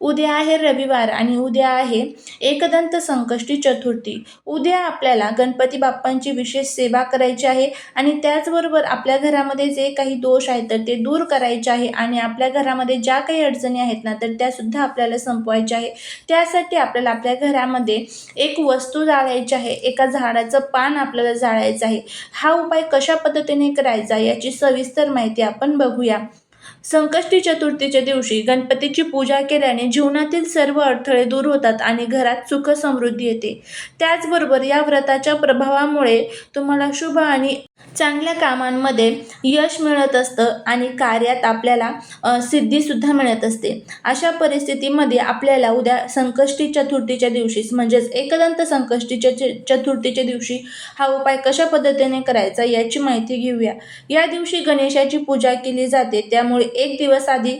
उद्या आहे रविवार आणि उद्या आहे एकदंत संकष्टी चतुर्थी. उद्या आपल्याला गणपती बाप्पांची विशेष सेवा करायची आहे आणि त्याचबरोबर आपल्या घरामध्ये जे काही दोष आहेत तर ते दूर करायचे आहे आणि आपल्या घरामध्ये ज्या काही अडचणी आहेत ना तर त्यासुद्धा आपल्याला संपवायच्या आहे. त्यासाठी आपल्याला आपल्या घरामध्ये एक वस्तू जाळायची आहे एका झाडाचं पान आपल्याला जाळायचं आहे. हा उपाय कशा पद्धतीने करायचा याची सविस्तर माहिती आपण बघूया. संकष्टी चतुर्थीच्या दिवशी गणपतीची पूजा केल्याने जीवनातील सर्व अडथळे दूर होतात आणि घरात सुख समृद्धी येते. त्याचबरोबर या व्रताच्या प्रभावामुळे तुम्हाला शुभ आणि चांगल्या कामांमध्ये यश मिळत असतं आणि कार्यात आपल्याला सिद्धीसुद्धा मिळत असते. अशा परिस्थितीमध्ये आपल्याला उद्या संकष्टी चतुर्थीच्या दिवशीच म्हणजेच एकदंत संकष्टीच्या च- चतुर्थीच्या दिवशी हा उपाय कशा पद्धतीने करायचा याची माहिती घेऊया. या दिवशी गणेशाची पूजा केली जाते त्यामुळे एक दिवस आधी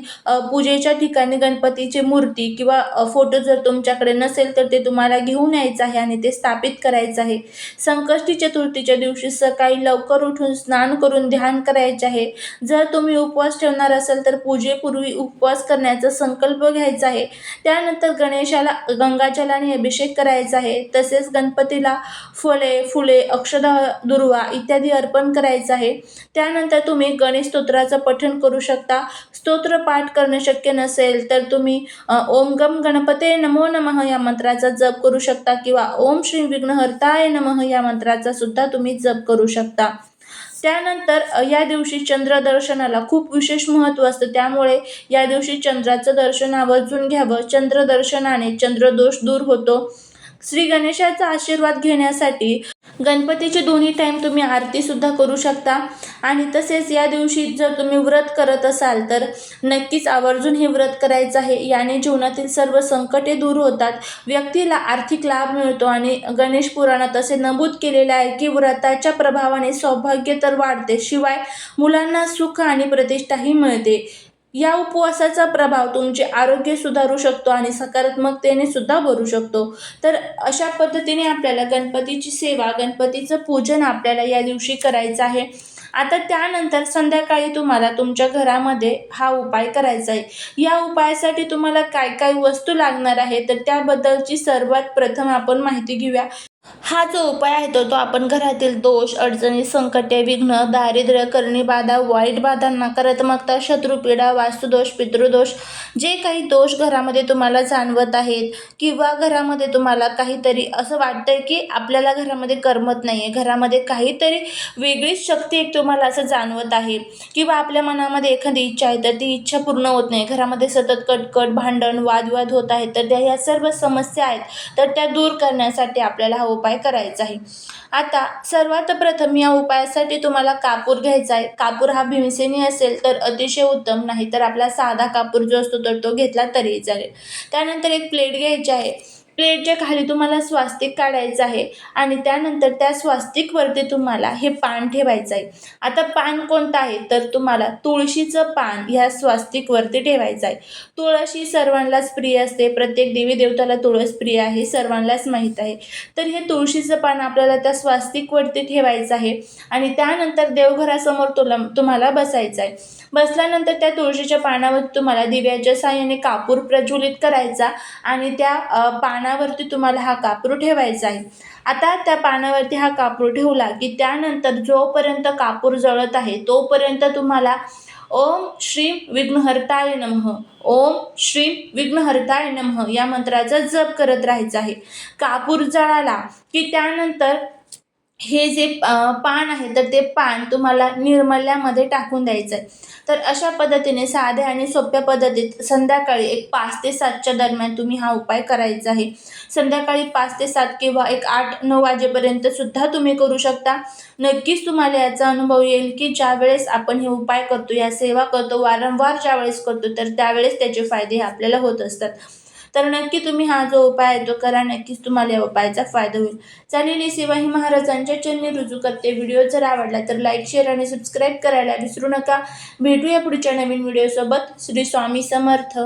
पूजेच्या ठिकाणी गणपतीची मूर्ती किंवा फोटो जर तुमच्याकडे नसेल तर ते तुम्हाला घेऊन यायचं आहे आणि ते स्थापित करायचं आहे. संकष्टी चतुर्थीच्या दिवशी सकाळी लवकर उठून स्नान करून ध्यान करायचे आहे. जर तुम्ही उपवास ठेवणार असाल तर पूजेपूर्वी उपवास करण्याचा संकल्प घ्यायचा आहे. त्यानंतर गणेशाला गंगाजलाने अभिषेक करायचा आहे. तसेच गणपतीला फळे फुले अक्षदा दुर्वा इत्यादी अर्पण करायचं आहे. त्यानंतर तुम्ही गणेश स्तोत्राचं पठण करू शकता. स्तोत्र पाठ करणं शक्य नसेल तर तुम्ही ओम गम गणपते नमो नमः या मंत्राचा जप करू शकता किंवा ओम श्री विघ्नहर्ताय नमः या मंत्राचा सुद्धा तुम्ही जप करू शकता. त्यानंतर या दिवशी चंद्र दर्शनाला खूप विशेष महत्त्व असतं. त्यामुळे या दिवशी चंद्राचं दर्शन आवर्जून घ्यावं. चंद्र दर्शनाने चंद्रदोष दूर होतो. श्री गणेशाचा आशीर्वाद घेण्यासाठी गणपतीचे दोन्ही टाईम तुम्ही आरतीसुद्धा करू शकता. आणि तसेच या दिवशी जर तुम्ही व्रत करत असाल तर नक्कीच आवर्जून हे व्रत करायचं आहे. याने जीवनातील सर्व संकटे दूर होतात. व्यक्तीला आर्थिक लाभ मिळतो आणि गणेश पुराणात असे नमूद केलेले आहे की व्रताच्या प्रभावाने सौभाग्य तर वाढते. शिवाय मुलांना सुख आणि प्रतिष्ठाही मिळते. या उपवासाचा प्रभाव तुमचे आरोग्य सुधारू शकतो आणि सकारात्मकतेने सुद्धा भरू शकतो. तर अशा पद्धतीने आपल्याला गणपतीची सेवा गणपतीचं पूजन आपल्याला या दिवशी करायचं आहे. आता त्यानंतर संध्याकाळी तुम्हाला तुमच्या घरामध्ये हा उपाय करायचा आहे. या उपायासाठी तुम्हाला काय काय वस्तू लागणार आहे? तर त्याबद्दलची सर्वात प्रथम आपण माहिती घेऊया. हा जो उपाय आहे तो तो आपण घरातील दोष अडचणी संकटे विघ्न दारिद्र्य करणी बाधा वाईट बाधा नकारात्मकता शत्रुपीडा वास्तुदोष पितृदोष जे काही दोष घरामध्ये तुम्हाला जाणवत आहेत किंवा घरामध्ये तुम्हाला काहीतरी असं वाटतंय की आपल्याला घरामध्ये करमत नाही आहे घरामध्ये काहीतरी वेगळीच शक्ती एक तुम्हाला असं जाणवत आहे किंवा आपल्या मनामध्ये एखादी इच्छा आहे तर ती इच्छा पूर्ण होत नाही. घरामध्ये सतत कटकट भांडण वादविवाद होत आहेत तर त्या ह्या सर्व समस्या आहेत तर त्या दूर करण्यासाठी आपल्याला हा उपाय करायचा आहे. आता सर्वात प्रथम या उपायासाठी तुम्हाला कापूर घ्यायचा आहे. कापूर हा भीमसेनी असेल तर अतिशय उत्तम नाही तर आपला साधा कापूर जो असतो तर तो घेतला तरी चालेल. त्यानंतर एक प्लेट घ्यायची आहे. प्लेटच्या खाली तुम्हाला स्वास्तिक काढायचं आहे आणि त्यानंतर त्या स्वास्तिकवरती तुम्हाला हे पान ठेवायचं आहे. आता पान कोणतं आहे? तर तुम्हाला तुळशीचं पान ह्या स्वास्तिकवरती ठेवायचं आहे. तुळशी सर्वांनाच प्रिय असते. प्रत्येक देवी देवताला तुळस प्रिय आहे सर्वांनाच माहीत आहे. तर हे तुळशीचं पान आपल्याला त्या स्वास्तिकवरती ठेवायचं आहे आणि त्यानंतर देवघरासमोर तुला तुम्हाला बसायचं आहे. बसल्यानंतर त्या तुळशीच्या पानावर तुम्हाला दिव्याच्या साह्याने कापूर प्रज्वलित करायचा आणि त्या पाना पानावरती तुम्हाला हा कापूर ठेवायचा आहे. आता त्या पानावरती हा कापूर ठेवला की त्यानंतर जोपर्यंत कापूर जळत आहे तोपर्यंत तुम्हाला ओम श्री विघ्नहर्ताय नमः ओम श्री विघ्नहर्ताय नमः या मंत्राचा जप करत राहायचा आहे. कापूर जळाला की त्यानंतर हे जे पान आहे तर ते पान तुम्हाला निर्मल्यामध्ये टाकून द्यायचं आहे तर अशा पद्धतीने साध्या आणि सोप्या पद्धतीत संध्याकाळी एक पाच ते सातच्या दरम्यान तुम्ही हा उपाय करायचा आहे. संध्याकाळी पाच ते सात किंवा एक आठ नऊ वाजेपर्यंत सुद्धा तुम्ही करू शकता. नक्कीच तुम्हाला याचा अनुभव येईल की ज्या वेळेस आपण हे उपाय करतो या सेवा करतो वारंवार ज्यावेळेस करतो तर त्यावेळेस त्याचे फायदे हे आपल्याला होत असतात. तर नक्की तुम्ही हा जो उपाय आहे तो करा. नक्कीच तुम्हाला या उपायाचा फायदा होईल. चालेल सेवा ही महाराजांच्या चरणी रुजू करते. व्हिडिओ जर आवडला तर लाईक शेअर आणि सबस्क्राईब करायला विसरू नका. भेटूया पुढच्या नवीन व्हिडिओसोबत. श्री स्वामी समर्थ.